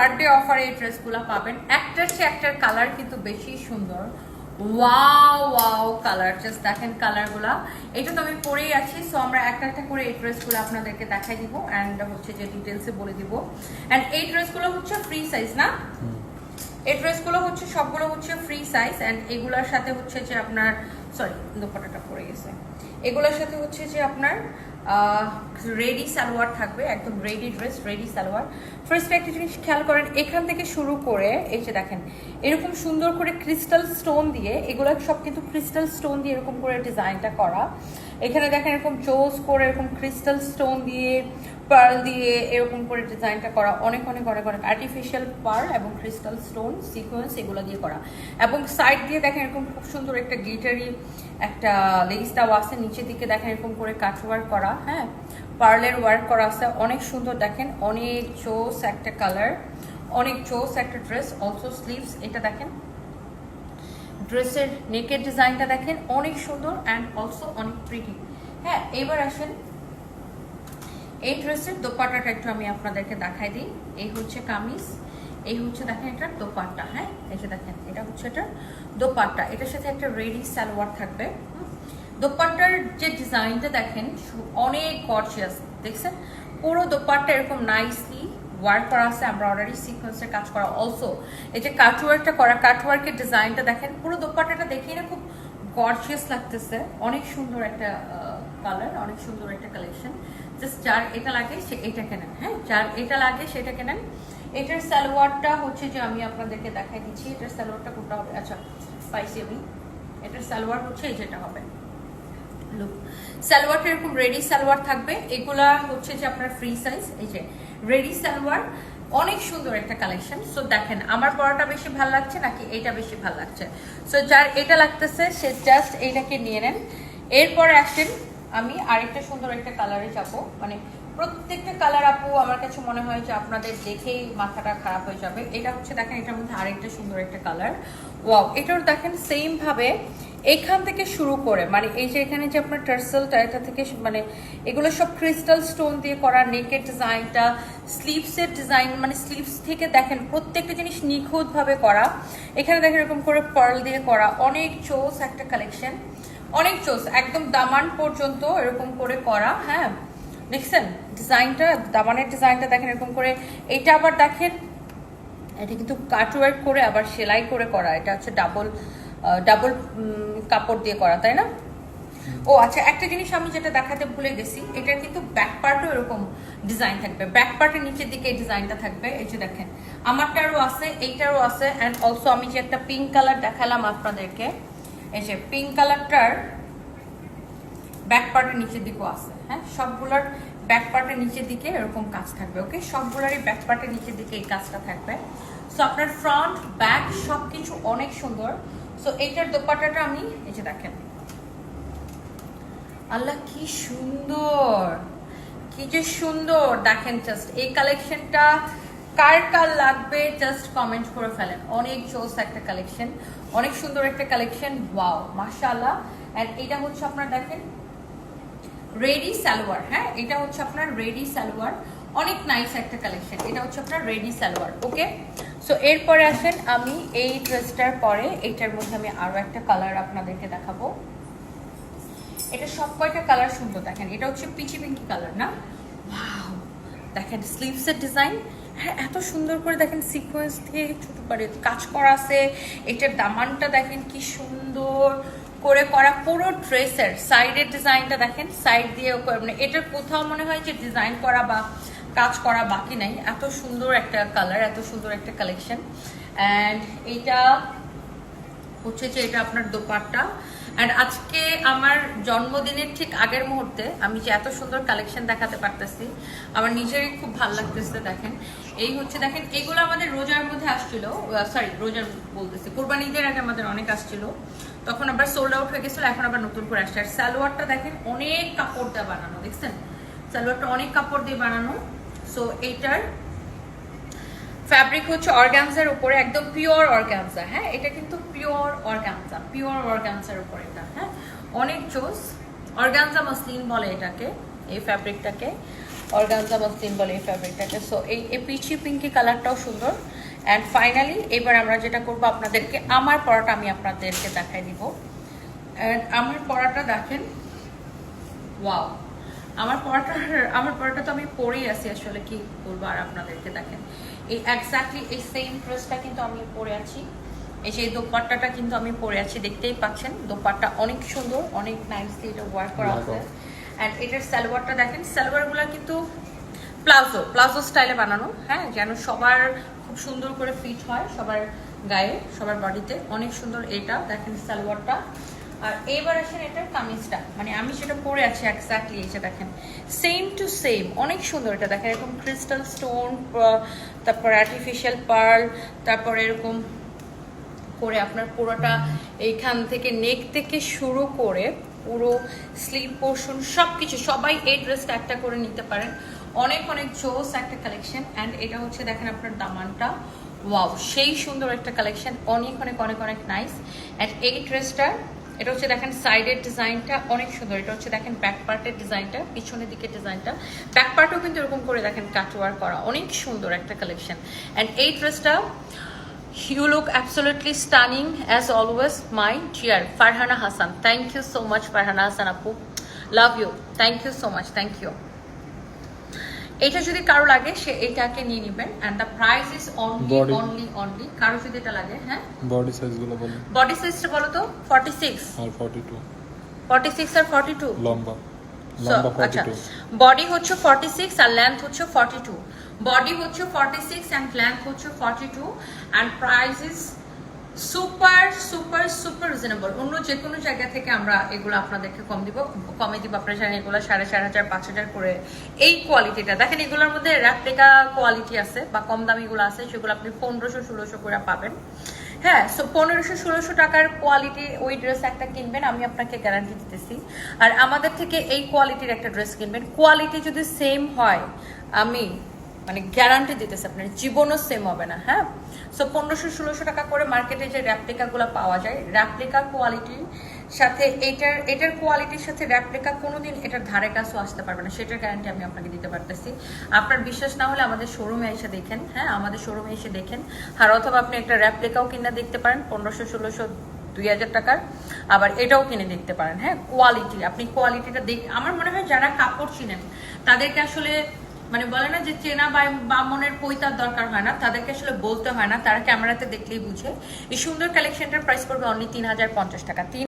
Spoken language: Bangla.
বার্থডে অফারে এই ড্রেসগুলো পাবেন। একটার চেয়ে একটার কালার কিন্তু বেশি সুন্দর। ওয়াও ওয়াও কালার জাস্ট দেখেন কালারগুলা এটা তো আমি পরেই আছি সো আমরা একটা একটা করে এই ড্রেসগুলো আপনাদেরকে দেখাই দিব অ্যান্ড হচ্ছে যে ডিটেলসে বলে দিব। অ্যান্ড এই ড্রেসগুলো হচ্ছে ফ্রি সাইজ না? এই ড্রেসগুলো হচ্ছে সবগুলো হচ্ছে ফ্রি সাইজ অ্যান্ড এগুলোর সাথে হচ্ছে যে আপনার সরি দোপাটাটা পড়ে গেছে। এগুলোর সাথে হচ্ছে যে আপনার রেডি সালোয়ার থাকবে, একদম ready dress ready salwar. First একটা জিনিস খেয়াল করেন, এখান থেকে শুরু করে, এই যে দেখেন, এরকম সুন্দর করে ক্রিস্টাল স্টোন দিয়ে, এগুলো সব কিন্তু ক্রিস্টাল স্টোন দিয়ে এরকম করে ডিজাইনটা করা। এখানে দেখেন এরকম চোজ করে এরকম ক্রিস্টাল স্টোন দিয়ে পার্ল দিয়ে এরকম করে ডিজাইনটা করা। অনেক অনেক অনেক অনেক আর্টিফিশিয়াল পার্ল এবং ক্রিস্টাল স্টোন সিকোয়েন্স এগুলো দিয়ে করা। এবং সাইড দিয়ে দেখেন এরকম খুব সুন্দর একটা গ্লিটারি একটা লেস দেওয়া আছে, নিচের দিকে দেখেন এরকম করে কাট ওয়ার্ক করা হ্যাঁ? পার্লের ওয়ার্ক করা আছে। অনেক সুন্দর দেখেন। অনেক চোস একটা কালার, অনেক চোস একটা ড্রেস অলসো স্লিভস এটা দেখেন। ড্রেসের নেকের ডিজাইনটা দেখেন, অনেক সুন্দর অ্যান্ড অলসো অনেক প্রিটি হ্যাঁ এবার আসেন। এই ড্রেসের দোপাট্টাটা একটু আমি আপনাদেরকে দেখাই দিই। এই হচ্ছে কামিজ, এই হচ্ছে দেখেন এটা দোপাট্টা হ্যাঁ? এই যে দেখেন, এটা হচ্ছে এটা দোপাট্টা। এটার সাথে একটা রেডি সালোয়ার থাকবে। হুম। দোপাট্টার যে ডিজাইনটা দেখেন, অনেক গর্জিয়াস দেখছেন? পুরো দোপাট্টা এরকম নাইসলি ওয়ার্ক করা আছে, আমরা সিকোয়েন্সের কাজ করা। অলসো এই যে কাটওয়ার্কটা করা কাটওয়ার্কের ডিজাইনটা দেখেন, পুরো দোপাট্টাটা দেখেই না খুব গর্জিয়াস লাগতেছে। অনেক সুন্দর একটা কালার অনেক সুন্দর একটা কালেকশন জাস্ট যার এটা লাগে, সে এটা কেনেন হ্যাঁ? যার এটা লাগে, সেটা কেনেন। এটার সালোয়ারটা হচ্ছে যে আমি আপনাদেরকে দেখাই দিচ্ছি। এটার সালোয়ারটা কোনটা হবে আচ্ছা পাইছি আমি। এটার সালোয়ার হচ্ছে এই যেটা হবে। লুক সালোয়ারটা এরকম রেডি সালোয়ার থাকবে। এগুলা হচ্ছে যে আপনার ফ্রি সাইজ এই যে রেডি সালোয়ার, অনেক সুন্দর একটা কালেকশন সো দেখেন, আমার পরাটা বেশি ভালো লাগছে নাকি এইটা বেশি ভালো লাগছে? সো যার এটা লাগতেছে, সে জাস্ট এইটাকে নিয়ে নেন। এরপরে আসেন, আমি আরেকটা সুন্দর একটা কালারে যাব। মানে প্রত্যেকটা কালার আপু, আমার কাছে মনে হয় যে আপনাদের দেখেই মাথাটা খারাপ হয়ে যাবে। এটা হচ্ছে, দেখেন, এটার মধ্যে আরেকটা সুন্দর একটা কালার ওয়াও এটার দেখেন সেম ভাবে এখান থেকে শুরু করে মানে এই যে এখানে যে আপনার টার্সেলটা এটা থেকে মানে এগুলো সব ক্রিস্টাল স্টোন দিয়ে করা নেকের ডিজাইনটা স্লিভসের ডিজাইন মানে স্লিভস থেকে দেখেন প্রত্যেকটা জিনিস নিখুঁতভাবে করা। এখানে দেখেন এরকম করে পার্ল দিয়ে করা, অনেক চোস একটা কালেকশন অনেক চোস, একদম দামান পর্যন্ত এরকম করে করা হ্যাঁ। দেখছেন? ডিজাইনটা দামানের ডিজাইনটা দেখেন এরকম করে, এটা আবার দেখেন, এটা কিন্তু কাটওয়ার্ক করে আবার সেলাই করে করা, এটা হচ্ছে ডাবল ডাবল কাপড় দিয়ে করা, তাই না? ও আচ্ছা একটা জিনিস আমি যেটা দেখাতে ভুলে গেছি, এটার কিন্তু ব্যাক পার্টও এরকম ডিজাইন থাকবে। ব্যাক পার্টের নিচের দিকে এই ডিজাইনটা থাকবে, এই যে দেখেন। আমারটারও আছে, এইটারও আছে অ্যান্ড অলসো আমি যে একটা পিঙ্ক কালার দেখালাম আপনাদেরকে, এই যে পিঙ্ক কালারটার ব্যাক পার্টের নিচের দিকেও আছে হ্যাঁ? সবগুলোর ব্যাক পার্টের নিচের দিকে এরকম কাজ থাকবে ওকে সবগুলোরই ব্যাক পার্টের নিচের দিকে এই কাজটা থাকবে। সো আপনার ফ্রন্ট ব্যাক সব কিছু অনেক সুন্দর। সো এইটার দোপাট্টাটা আমি এই যে দেখেন। আল্লাহ কি সুন্দর, কি যে সুন্দর। দেখেন জাস্ট এই কালেকশনটা কার কার লাগবে জাস্ট কমেন্ট করে ফেলেন। অনেক জোস একটা কালেকশন অনেক সুন্দর একটা কালেকশন ওয়াও মাশাআল্লাহ। এন্ড এটা হচ্ছে আপনার দেখেন রেডি সালোয়ার হ্যাঁ? এটা হচ্ছে আপনার রেডি সালোয়ার অনেক নাইস একটা কালেকশন এটা হচ্ছে আপনার রেডি সালোয়ার ওকে সো এরপরে আসেন আমি এই ড্রেসটার পরে, এইটার মধ্যে আমি আরও একটা কালার আপনাদেরকে দেখাবো। এটা সব কয়টা কালার সুন্দর দেখেন। এটা হচ্ছে পিচি পিঙ্কি কালার না? ওয়াও দেখেন স্লিভসের ডিজাইন হ্যাঁ এত সুন্দর করে দেখেন সিকোয়েন্স দিয়ে ছোটো করে কাজ করা আছে। এটার দামানটা দেখেন, কি সুন্দর। করে করা পুরো ড্রেসের সাইডের ডিজাইনটা দেখেন সাইড দিয়ে মানে এটার কোথাও মনে হয় যে ডিজাইন করা বা কাজ করা বাকি নাই। এত সুন্দর একটা কালার এত সুন্দর একটা কালেকশন অ্যান্ড এইটা হচ্ছে যে এটা আপনার দোপাট্টা। অ্যান্ড আজকে আমার জন্মদিনের ঠিক আগের মুহূর্তে আমি যে এত সুন্দর কালেকশন দেখাতে পারতেছি, আমার নিজেরই খুব ভালো লাগতেছে, দেখেন। এই হচ্ছে, দেখেন, এগুলো আমাদের রোজার মধ্যে আসছিল। সরি রোজার বলতেছি। কোরবানি ঈদের আগে আমাদের অনেক আসছিল। তখন আবার সোল্ড আউট হয়ে গেছিল, এখন আবার নতুন করে আসছে। আর সালোয়ারটা দেখেন, অনেক কাপড় দিয়ে বানানো, দেখছেন? সালোয়ারটা অনেক কাপড় দিয়ে বানানো। সো এইটার ফ্যাব্রিক হচ্ছে অর্গানজার উপরে, একদম পিওর অর্গানজা হ্যাঁ? এটা কিন্তু পিওর অর্গানজা পিওর অর্গানজার উপরে এটা হ্যাঁ? অনেক চোস অর্গানজা মসলিন বলে এটাকে, এই ফ্যাব্রিকটাকে অর্গানজা মসলিন বলে এই ফ্যাব্রিকটাকে সো এই পিচি পিঙ্কি কালারটাও সুন্দর। অ্যান্ড ফাইনালি এবার আমরা যেটা করব আপনাদেরকে আমার পরাটা আমি আপনাদেরকে দেখাই দিব। অ্যান্ড আমার পরাটা দেখেন ওয়াও আমার পরাটা আমার পরাটা তো আমি পরেই আছি আসলে কি বলব আর আপনাদেরকে দেখেন। এই এক্স্যাক্টলি এই সেম ড্রেসটা কিন্তু আমি পরে আছি। এই যে এই দোপাট্টাটা কিন্তু আমি পরে আছি দেখতেই পাচ্ছেন। দোপাট্টা অনেক সুন্দর অনেক নাইসলি এটা ওয়ার্ক করা আছে অ্যান্ড এটার সালোয়ারটা দেখেন সালোয়ারগুলো কিন্তু প্লাজো প্লাজো স্টাইলে বানানো হ্যাঁ? যেন সবার খুব সুন্দর করে ফিট হয় সবার গায়ে, সবার বডিতে। অনেক সুন্দর এটা, দেখেন সালোয়ারটা। আর এবার আসেন এটার কামিজটা। মানে আমি যেটা পরে আছি এক্স্যাক্টলি যে দেখেন। সেম টু সেম অনেক সুন্দর এটা। দেখেন এরকম ক্রিস্টাল স্টোন তারপর আর্টিফিশিয়াল পার্ল তারপর এরকম করে আপনার পুরোটা এইখান থেকে নেক থেকে শুরু করে পুরো স্লিভ পোর্শন সব কিছু সবাই এই ড্রেসটা একটা করে নিতে পারেন। অনেক অনেক জোস একটা কালেকশন অ্যান্ড এটা হচ্ছে দেখেন আপনার দামানটা ওয়াও সেই সুন্দর একটা কালেকশন অনেক অনেক অনেক অনেক নাইস অ্যান্ড এই ড্রেসটা এটা হচ্ছে দেখেন সাইডের ডিজাইনটা অনেক সুন্দর এটা হচ্ছে দেখেন ব্যাক পার্টের ডিজাইনটা পিছনের দিকের ডিজাইনটা ব্যাক পার্টও কিন্তু এরকম করে দেখেন কাটওয়ার করা অনেক সুন্দর একটা কালেকশন অ্যান্ড এই ড্রেসটা You look absolutely stunning as always, my dear Farhana Hassan. Thank you so much, Farhana Hassan Apu. Love you. Thank you so much. Thank you. এটা যদি কারও লাগে সে এটাকে নিয়ে নেবেন। And the price is only only only কারও যদি এটা লাগে হ্যাঁ? বডি সাইজগুলো বলেন বডি সাইজটা বলো তো ফর্টি সিক্স আর ফর্টি টু ফর্টি সিক্স আর ফর্টি টু লম্বা লম্বা ফর্টি আচ্ছা। টু বডি হচ্ছে ফর্টি সিক্স আর লেন্থ হচ্ছে ফর্টি টু বডি হচ্ছে ফর্টি সিক্স অ্যান্ড লেন্থ হচ্ছে forty two and price is super super super reasonable অন্য যে কোনো জায়গা থেকে আমরা এগুলো আপনাদেরকে কম দিব, কমে দিব। আপনারা জানেন এগুলো সাড়ে চার হাজার, পাঁচ হাজার করে এই কোয়ালিটিটা দেখেন এগুলোর মধ্যে র্যাপ্লিকা কোয়ালিটি আছে বা কম দামিগুলো আছে, সেগুলো আপনি পনেরোশো, ষোলোশো করে পাবেন। হ্যাঁ সো পনেরোশো, ষোলোশো টাকার কোয়ালিটি ওই ড্রেস একটা কিনবেন, আমি আপনাকে গ্যারান্টি দিতেছি। আর আমাদের থেকে এই কোয়ালিটির একটা ড্রেস কিনবেন। কোয়ালিটি যদি সেম হয়, আমি মানে গ্যারান্টি দিতেছে আপনার, জীবনও সেম হবে না হ্যাঁ? সো পনেরোশো, ষোলোশো টাকা করে মার্কেটে যে র্যাপ্লিকাগুলো পাওয়া যায় র্যাপ্লিকা কোয়ালিটির সাথে এটার এটার কোয়ালিটির সাথে র্যাপ্লিকা কোনোদিন এটার ধারে কাছেও আসতে পারবে না, সেটার গ্যারান্টি আমি আপনাকে দিতে পারতেছি। আপনার বিশ্বাস না হলে আমাদের শোরুমে এসে দেখেন হ্যাঁ? আমাদের শোরুমে এসে দেখেন। আর অথবা আপনি একটা র্যাপ্লিকাও কিনে দেখতে পারেন, পনেরোশো, ষোলোশো, দুই হাজার টাকার। আবার এটাও কিনে দেখতে পারেন হ্যাঁ? কোয়ালিটি আপনি কোয়ালিটিটা দেখ আমার মনে হয় যারা কাপড় চিনেন, তাদেরকে আসলে মানে বলে না যে চেনা বামনের পৈতার দরকার হয় না, তাদেরকে আসলে বলতে হয় না, তারা ক্যামেরাতে দেখলেই বুঝে। এই সুন্দর কালেকশনটার প্রাইস পড়বে অনলি তিন হাজার পঞ্চাশ টাকা। তিন